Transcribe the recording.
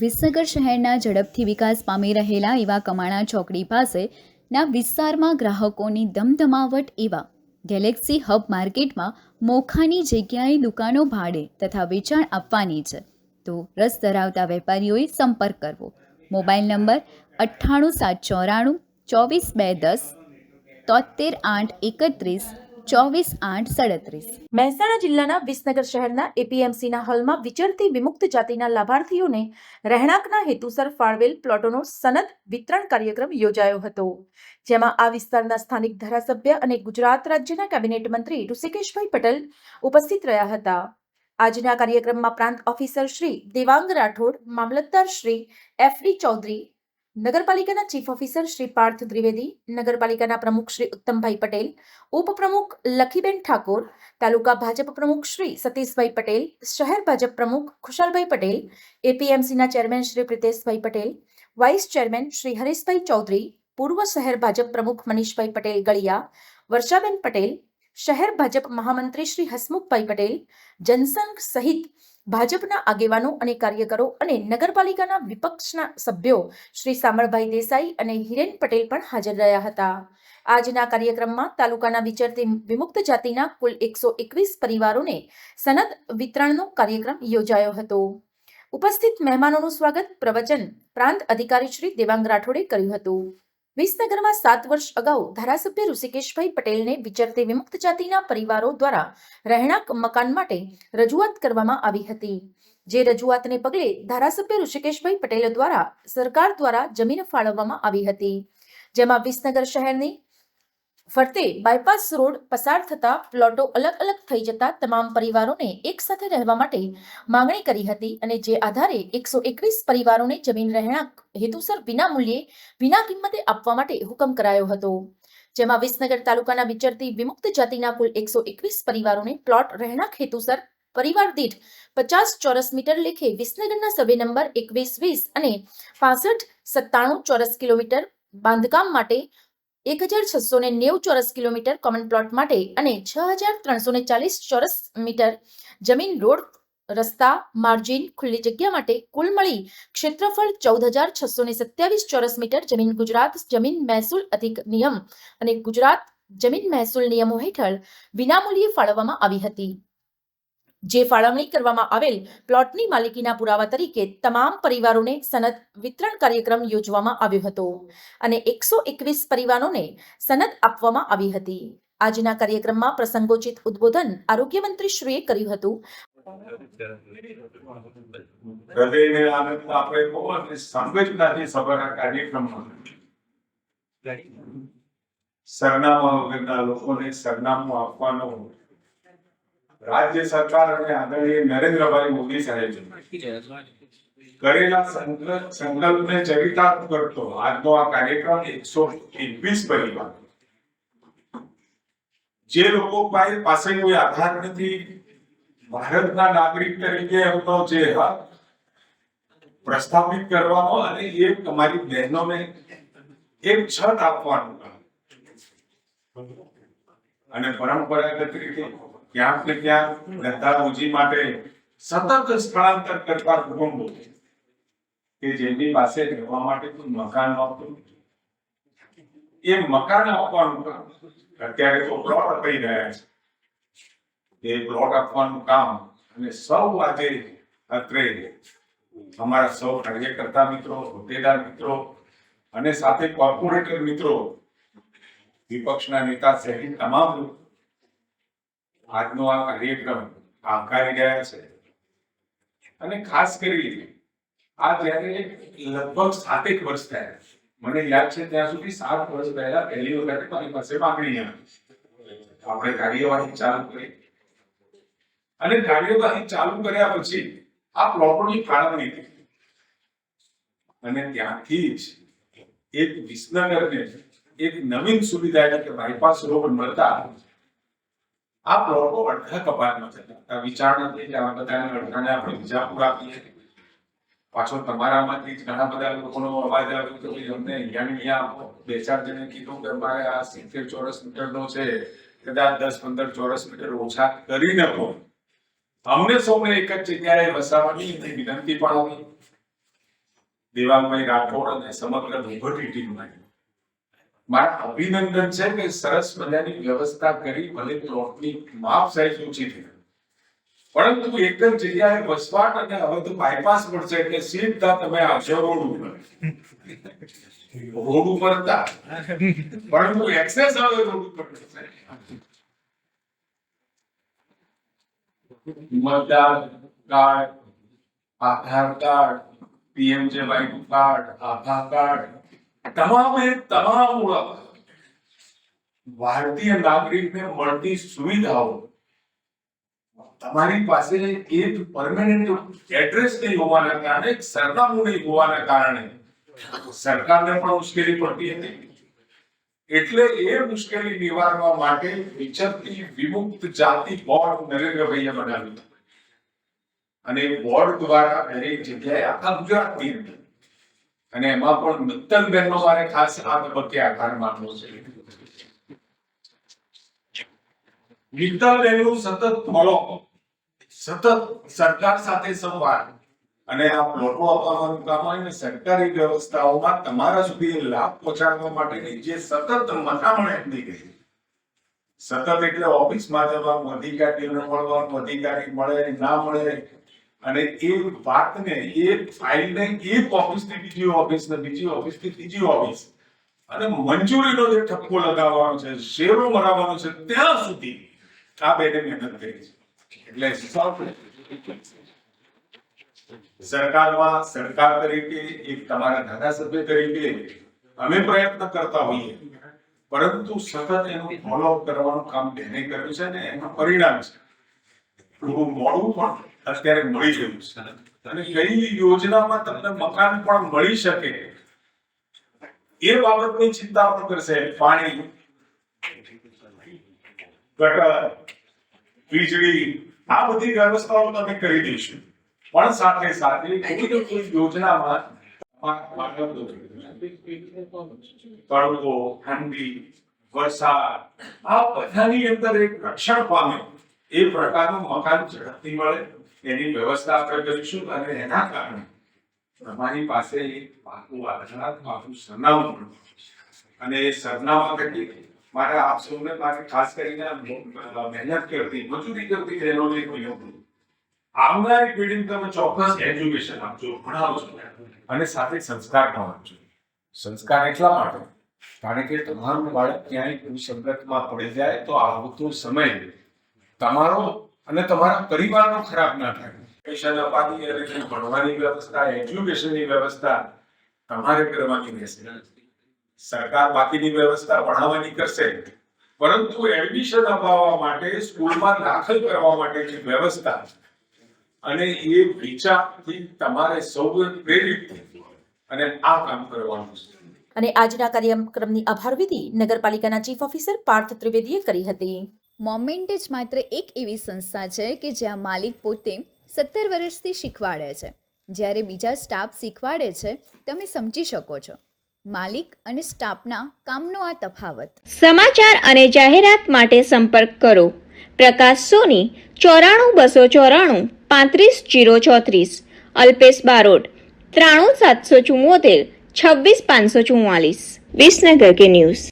વિસનગર શહેરના ઝડપથી વિકાસ પામી રહેલા એવા કમાણા ચોકડી પાસે ના વિસ્તારમાં ગ્રાહકોની ધમધમાવટ એવા ગેલેક્સી હબ માર્કેટમાં મોખાની જગ્યાએ દુકાનો ભાડે તથા વેચાણ આપવાની છે. તો રસ ધરાવતા વેપારીઓએ સંપર્ક કરવો. મોબાઈલ નંબર અઠ્ઠાણું સાત ચોરાણું ચોવીસ બે દસ તોતેર આઠ એકત્રીસ ચોવીસ આઠ સડત્રીસ. મહેસાણા જિલ્લાના વિસનગર શહેરના એપીએમસીના હોલમાં વિચરતી વિમુક્ત જાતિના લાભાર્થીઓને રહેણાંકના હેતુસર ફાળવેલ પ્લોટોનો સનદ વિતરણ કાર્યક્રમ યોજાયો હતો, જેમાં આ વિસ્તારના સ્થાનિક ધારાસભ્ય અને ગુજરાત રાજ્યના કેબિનેટ મંત્રી ઋષિકેશભાઈ પટેલ ઉપસ્થિત રહ્યા હતા. આજના કાર્યક્રમમાં પ્રાંત ઓફિસર શ્રી દેવાંગ રાઠોડ, મામલતદાર શ્રી એફ ડી ચૌધરી નગરપાલિકાના ચીફ ઓફિસર શ્રી પાર્થ ત્રિવેદી નગરપાલિકાના પ્રમુખ શ્રી ઉત્તમભાઈ પટેલ, ઉપપ્રમુખ લખીબેન ઠાકોર, તાલુકા ભાજપ પ્રમુખ શ્રી સતીશભાઈ પટેલ, શહેર ભાજપ પ્રમુખ Khushalbhai Patel, એપીએમસીના chairman Shri Priteshbhai Patel, vice chairman Shri Harishbhai Chaudhari, પૂર્વ શહેર ભાજપ પ્રમુખ મનીષભાઈ પટેલ ગળિયા, વર્ષાબેન પટેલ શહેર ભાજપ મહામંત્રી શ્રી હસમુખભાઈ પટેલ, જનસંઘ સહિત ભાજપના આગેવાનો અને કાર્યકરો અને નગરપાલિકાના વિપક્ષના સભ્યો શ્રી સામળભાઈ દેસાઈ અને હિરેન પટેલ પણ હાજર રહ્યા હતા. આજના કાર્યક્રમમાં તાલુકાના વિચરતી વિમુક્ત જાતિના કુલ એકસો એકવીસ પરિવારોને સનદ વિતરણનો કાર્યક્રમ યોજાયો હતો. ઉપસ્થિત મહેમાનોનું સ્વાગત પ્રવચન પ્રાંત અધિકારી શ્રી દેવાંગ રાઠોડે કર્યું હતું. વિસનગરમાં સાત વર્ષ અગાઉ ધારાસભ્ય ઋષિકેશભાઈ પટેલને વિચરતી વિમુક્ત જાતિના પરિવારો દ્વારા રહેણાંક મકાન માટે રજૂઆત કરવામાં આવી હતી. જે રજૂઆતને પગલે ધારાસભ્ય ઋષિકેશભાઈ પટેલ દ્વારા સરકાર દ્વારા જમીન ફાળવવામાં આવી હતી. જેમાં વિસનગર શહેરની ફરતે બાયપાસ રોડ પસાર થતા પ્લોટો અલગ અલગ થઈ જતા તમામ પરિવારોને એક સાથે રહેવા માટે માંગણી કરી હતી અને જે આધારે એકસો એકવીસ પરિવારોને જમીન રહેણાંક હેતુસર વિના મૂલ્યે વિના કિંમતે આપવા માટે હુકમ કરાયો હતો. જેમાં વિસનગર તાલુકાના વિચરતી વિમુક્ત જાતિના કુલ એકસો એકવીસ પરિવારોને પ્લોટ રહેણાંક હેતુસર પરિવાર દીઠ પચાસ ચોરસ મીટર લેખે વિસનગરના સર્વે નંબર એકવીસ વીસ અને પાસઠ સત્તાણું ચોરસ કિલોમીટર બાંધકામ માટે એક હજાર છસો ને નેવું ચોરસ કિલોમીટર કોમન પ્લોટ માટે અને છ હજાર ત્રણસો ને ચાલીસ ચોરસ મીટર જમીન રોડ, રસ્તા માર્જિન ખુલ્લી જગ્યા માટે કુલ મળી ક્ષેત્રફળ ચૌદ હજાર છસો ને સત્યાવીસ ચોરસ મીટર જમીન ગુજરાત જમીન મહેસૂલ અધિક નિયમ અને ગુજરાત જમીન મહેસૂલ નિયમો હેઠળ વિનામૂલ્યે ફાળવવામાં આવી હતી. જે ફાળવણી કરવામાં આવેલ પ્લોટની માલિકીના પુરાવા તરીકે તમામ પરિવારોને સનદ વિતરણ કાર્યક્રમ યોજવામાં આવ્યો હતો અને એકસો એકવીસ પરિવારોને સનદ આપવામાં આવી હતી. આજના કાર્યક્રમમાં પ્રસંગોચિત ઉદ્બોધન આરોગ્ય મંત્રી શ્રીએ કર્યું હતું હૃદયને આપણે બહુ સંવેદનાથી સભર કાર્યક્રમમાં. સરનામા વગરના લોકોને સરનામું આપવાનો રાજ્ય સરકાર અને આદરણીય નરેન્દ્રભાઈ મોદી સાહેબ કરેલા સંકલ્પ સંકલ્પને ચરિતાર્થ કરતો આજનો આ કાર્યક્રમ એકસો એકવીસ પરિવાર. જે લોકો પાસે કોઈ આધાર નથી, ભારતના નાગરિક તરીકે એમનો જે હક પ્રસ્થાપિત કરવાનો અને એ તમારી બહેનોને એક છત આપવાનું. અને પરંપરાગત રીતે ક્યાંક ને ક્યાંક ધંધા રોજી માટે સતત સ્થળાંતર કરતા કુટુંબો કે જેની પાસે રહેવા માટે કોઈ મકાન નહોતું. એ મકાન આપવાનું કામ. અત્યારે તો પ્લોટ અપાઈ રહ્યા છે. એ પ્લોટ આપવાનું કામ અને સૌ આજે અત્રે અમારા સૌ કાર્યકર્તા મિત્રો, હોદ્દેદાર મિત્રો અને સાથે કોર્પોરેટર મિત્રો, વિપક્ષના નેતા સહિત તમામ આજનો આ કાર્યક્રમ આવકારી રહ્યા છે. અને ખાસ કરી આ જ્યારે લગભગ સાતેક વર્ષ થયા મને યાદ છે ત્યાં સુધી સાત વર્ષ પહેલા પહેલી વખત મારી પાસે માંગણી આવી આપણે કાર્યવાહી ચાલુ કરી. અને કાર્યવાહી ચાલુ કર્યા પછી આ પ્લોટોની ફાળવણી થઈ. અને ત્યાંથી જ એક વિસનગરને એક નવીન સુવિધા એટલે કે બાયપાસ રોડ મળતા આ પ્લોટો અડધા કપાતમાં છે. વિચાર નથી કે આ બધાને અડધાને આપણે વિજાપુર આપીએ પાછો તમારામાંથી ઘણા બધા લોકોનો અવાજ આવ્યો કે અમને અહીંયા ને અહીંયા આપો. બે ચાર જણે કીધું કે મારે આ સિત્તેર ચોરસ મીટરનો છે. કદાચ દસ પંદર ચોરસ મીટર ઓછા કરી નાખો. અમને સૌને એક જ જગ્યાએ વસાવવાની વિનંતી પણ આવી દેવાંગભાઈ રાઠોડ અને સમગ્ર લીબર્ટી ટીમને મારા અભિનંદન છે કે સરસ મજાની વ્યવસ્થા કરી, ભલે પ્લોટની માપ સાઈઝ ઊંચી થઈ પરંતુ એકદમ જગ્યાએ વસવાટ અને હવે તો બાયપાસ પડશે એટલે સીધા તમે આવશો રોડ ઉપર. રોડ ઉપર હતા પરંતુ એક્સેસ હવે રોડ ઉપર મતદાર card, Aadhaar card PMJAY card, Aadhaar card. તમામે તમામ ભારતીય નાગરિકને મળતી સુવિધાઓ. તમારી પાસે એક પરમેનન્ટ એડ્રેસ નહીં હોવાના કારણે સરનામું નહીં હોવાના કારણે. સરકારને પણ મુશ્કેલી પડતી હતી. એટલે એ મુશ્કેલી નિવારવા માટે વિચરતી વિમુક્ત જાતિ બોર્ડ નરેન્દ્રભાઈએ બનાવ્યું. અને બોર્ડ દ્વારા દરેક જગ્યાએ આખા ગુજરાતની અને એમાં પણ મિત્તલબેનનો મારે ખાસ આ તબક્કે આભાર માનવો છે. મિત્તલબેનનું સતત ફોલો સતત સરકાર સાથે સંવાદ અને આ પ્લોટો આપવાનું કામ હોય ને સરકારી વ્યવસ્થાઓમાં તમારા સુધી લાભ પહોંચાડવા માટેની જે સતત મથામણ એમની ગઈ સતત એટલે ઓફિસમાં જવાનું, અધિકારીઓને મળવાનું, અધિકારી મળે, ના મળે અને એ વાતને, એ ફાઇલને એક ઓફિસથી બીજી ઓફિસ ને, બીજી ઓફિસથી ત્રીજી ઓફિસ. અને મંજૂરીનો જે ઠપકો લગાવવાનો છે, શેરો મરાવવાનો છે, ત્યાં સુધી આ બેને મહેનત કરી છે. એટલે સરકારમાં સરકાર તરીકે, એક તમારા ધારાસભ્ય તરીકે અમે પ્રયત્ન કરતા હોઈએ, પરંતુ સતત એનું ફોલો કરવાનું કામ બેને કર્યું છે ને એનું પરિણામ છે. થોડું મોડું પણ અત્યારે મળી ગયું છે. અને કઈ યોજનામાં તમને મકાન પણ મળી શકે એ બાબતની ચિંતા પણ કરશે. પાણી વીજળી, આ બધી વ્યવસ્થાઓ તમે કરી દઈશું. પણ સાથે સાથે કોઈ ને કોઈ યોજનામાં તડકો, ઠંડી, વરસાદ, આ બધાની અંદર એક રક્ષણ પામે. એ પ્રકારનું મકાન ઝડપથી મળે, એની વ્યવસ્થા આપણે કરીશું અને એના કારણે તમારી પાસે પાકું આધાર પાકું સરનામું અને એ સરનામા થકી મારે આપ સૌને મારે ખાસ કરીને મહેનત કરતી, મજૂરી કરતી બહેનોને વિનંતી આવનારી પેઢીને તમે ચોક્કસ એજ્યુકેશન આપજો, ભણાવજો. અને સાથે સંસ્કાર પણ આપજો. સંસ્કાર એટલા માટે, કારણ કે તમારું બાળક ક્યાંય કુસંગતમાં પડી જાય તો આવતો સમય તમારો અને તમારા પરિવારનો ખરાબ ના થાય. પૈસાના પાણી અને ભણવાની વ્યવસ્થા એજ્યુકેશનની વ્યવસ્થા તમારે કરવાની રહેશે. સરકાર બાકીની વ્યવસ્થા ભણાવવાની કરશે. પરંતુ એડમિશન અપાવવા માટે, સ્કૂલમાં દાખલ કરવા માટેની વ્યવસ્થા અને એ વિચારથી તમારે સૌ પ્રેરિત અને આ કામ કરવાનું છે. અને આજના કાર્યક્રમની આભાર વિધિ નગરપાલિકાના ચીફ ઓફિસર પાર્થ ત્રિવેદીએ કરી હતી. મોમેન્ટ જ માત્ર એક એવી સંસ્થા છે કે જ્યાં માલિક પોતે સત્તર વર્ષથી શીખવાડે છે. જ્યારે બીજા સ્ટાફ શીખવાડે છે, તમે સમજી શકો છો. માલિક અને સ્ટાફના કામનો આ તફાવત. સમાચાર અને જાહેરાત માટે સંપર્ક કરો. પ્રકાશ સોની, ચોરાણું બસો ચોરાણું, પાંત્રીસ જીરો ચોત્રીસ. અલ્પેશ બારોટ, ત્રાણું સાતસો ચુમ્મોતેર છવ્વીસ પાંચસો ચુમ્માલીસ વિસનગર કે ન્યૂઝ.